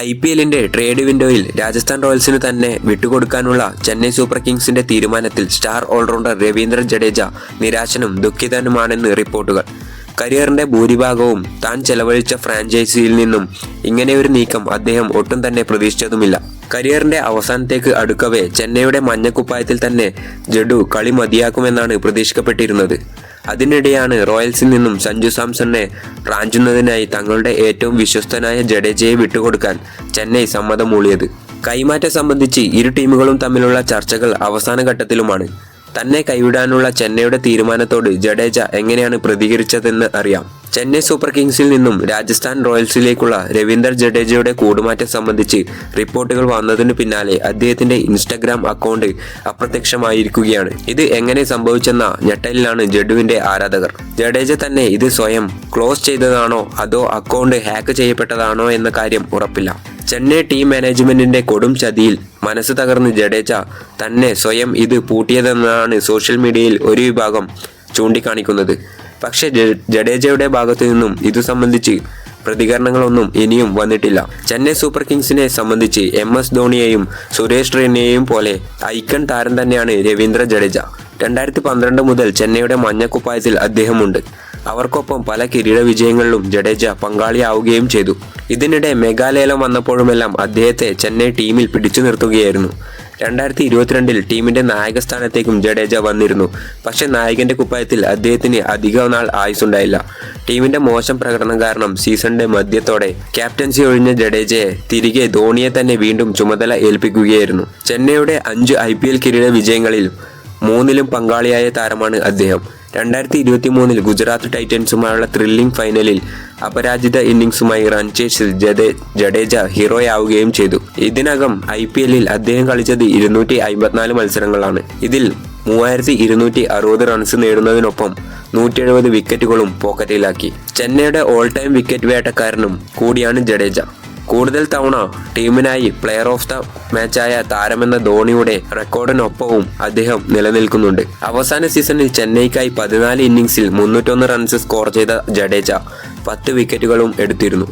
I P എല്ലിന്റെ trade വിൻഡോയിൽ രാജസ്ഥാൻ റോയൽസിന് തന്നെ വിട്ടുകൊടുക്കാനുള്ള ചെന്നൈ സൂപ്പർ കിങ്സിന്റെ തീരുമാനത്തിൽ സ്റ്റാർ ഓൾറൗണ്ടർ രവീന്ദ്ര ജഡേജ നിരാശനും ദുഃഖിതനുമാണെന്ന് റിപ്പോർട്ടുകൾ. കരിയറിന്റെ ഭൂരിഭാഗവും താൻ ചെലവഴിച്ച ഫ്രാഞ്ചൈസിയിൽ നിന്നും ഇങ്ങനെയൊരു നീക്കം അദ്ദേഹം ഒട്ടും തന്നെ പ്രതീക്ഷിച്ചതുമില്ല. കരിയറിന്റെ അവസാനത്തേക്ക് അടുക്കവേ ചെന്നൈയുടെ മഞ്ഞക്കുപ്പായത്തിൽ തന്നെ ജഡു കളി മതിയാക്കുമെന്നാണ് പ്രതീക്ഷിക്കപ്പെട്ടിരുന്നത്. അതിനിടെയാണ് റോയൽസിൽ നിന്നും സഞ്ജു സാംസണിനെ റാഞ്ചുന്നതിനായി തങ്ങളുടെ ഏറ്റവും വിശ്വസ്തനായ ജഡേജയെ വിട്ടുകൊടുക്കാൻ ചെന്നൈ സമ്മതം മൂളിയത് കൈമാറ്റം സംബന്ധിച്ച് ഇരു ടീമുകളും തമ്മിലുള്ള ചർച്ചകൾ അവസാന ഘട്ടത്തിലുമാണ് തന്നെ കൈവിടാനുള്ള ചെന്നൈയുടെ തീരുമാനത്തോട് ജഡേജ എങ്ങനെയാണ് പ്രതികരിച്ചതെന്ന് അറിയാം. ചെന്നൈ സൂപ്പർ കിങ്സിൽ നിന്നും രാജസ്ഥാൻ റോയൽസിലേക്കുള്ള രവീന്ദർ ജഡേജയുടെ കൂടുമാറ്റം സംബന്ധിച്ച് റിപ്പോർട്ടുകൾ വന്നതിനു പിന്നാലെ അദ്ദേഹത്തിന്റെ ഇൻസ്റ്റഗ്രാം അക്കൗണ്ട് അപ്രത്യക്ഷമായിരിക്കുകയാണ്. ഇത് എങ്ങനെ സംഭവിച്ചെന്ന ഞെട്ടലിലാണ് ജഡുവിന്റെ ആരാധകർ. ജഡേജ തന്നെ ഇത് സ്വയം ക്ലോസ് ചെയ്തതാണോ അതോ അക്കൗണ്ട് ഹാക്ക് ചെയ്യപ്പെട്ടതാണോ എന്ന കാര്യം ഉറപ്പില്ല. ചെന്നൈ ടീം മാനേജ്മെന്റിന്റെ കൊടും ചതിയിൽ മനസ്സ് തകർന്ന് ജഡേജ തന്നെ സ്വയം ഇത് പൂട്ടിയതെന്നാണ് സോഷ്യൽ മീഡിയയിൽ ഒരു വിഭാഗം ചൂണ്ടിക്കാണിക്കുന്നത്. പക്ഷേ ജഡേജയുടെ ഭാഗത്തു നിന്നും ഇതു സംബന്ധിച്ച് പ്രതികരണങ്ങളൊന്നും ഇനിയും വന്നിട്ടില്ല. ചെന്നൈ സൂപ്പർ കിങ്സിനെ സംബന്ധിച്ച് എം എസ് ധോണിയെയും സുരേഷ് റെയ്നയെയും പോലെ ഐക്കൺ താരം തന്നെയാണ് രവീന്ദ്ര ജഡേജ. രണ്ടായിരത്തി പന്ത്രണ്ട് മുതൽ ചെന്നൈയുടെ മഞ്ഞക്കുപ്പായത്തിൽ അദ്ദേഹമുണ്ട്. അവർക്കൊപ്പം പല കിരീട വിജയങ്ങളിലും ജഡേജ പങ്കാളിയാവുകയും ചെയ്തു. ഇതിനിടെ മേഘാലയലം വന്നപ്പോഴുമെല്ലാം അദ്ദേഹത്തെ ചെന്നൈ ടീമിൽ പിടിച്ചു നിർത്തുകയായിരുന്നു. രണ്ടായിരത്തി ഇരുപത്തിരണ്ടിൽ ടീമിന്റെ നായക സ്ഥാനത്തേക്കും ജഡേജ വന്നിരുന്നു. പക്ഷെ നായകന്റെ കുപ്പായത്തിൽ അദ്ദേഹത്തിന് അധിക നാൾ ആയുസുണ്ടായില്ല. ടീമിന്റെ മോശം പ്രകടനം കാരണം സീസണിന്റെ മധ്യത്തോടെ ക്യാപ്റ്റൻസി ഒഴിഞ്ഞ ജഡേജയെ തിരികെ ധോണിയെ തന്നെ വീണ്ടും ചുമതല ഏൽപ്പിക്കുകയായിരുന്നു. ചെന്നൈയുടെ അഞ്ച് ഐ കിരീട വിജയങ്ങളിൽ മൂന്നിലും പങ്കാളിയായ താരമാണ് അദ്ദേഹം. രണ്ടായിരത്തി ഇരുപത്തി മൂന്നിൽ ഗുജറാത്ത് ടൈറ്റൻസുമായുള്ള ത്രില്ലിംഗ് ഫൈനലിൽ അപരാജിത ഇന്നിംഗ്സുമായി റൺ ജഡേ ജഡേജ ഹീറോയാവുകയും ചെയ്തു. ഇതിനകം ഐ പി എല്ലിൽ അദ്ദേഹം കളിച്ചത് ഇരുന്നൂറ്റി അമ്പത്തിനാല് മത്സരങ്ങളാണ്. ഇതിൽ മൂവായിരത്തി ഇരുന്നൂറ്റി അറുപത് റൺസ് നേടുന്നതിനൊപ്പം നൂറ്റി എഴുപത് വിക്കറ്റുകളും പോക്കറ്റിലാക്കി. ചെന്നൈയുടെ ഓൾ ടൈം വിക്കറ്റ് വേട്ടക്കാരനും കൂടിയാണ് ജഡേജ. കൂടുതൽ തവണ ടീമിനായി പ്ലെയർ ഓഫ് ദ മാച്ചായ താരമെന്ന ധോണിയുടെ റെക്കോർഡിനൊപ്പവും അദ്ദേഹം നിലനിൽക്കുന്നുണ്ട്. അവസാന സീസണിൽ ചെന്നൈക്കായി പതിനാല് ഇന്നിംഗ്സിൽ മുന്നൂറ്റൊന്ന് റൺസ് സ്കോർ ചെയ്ത ജഡേജ പത്ത് വിക്കറ്റുകളും എടുത്തിരുന്നു.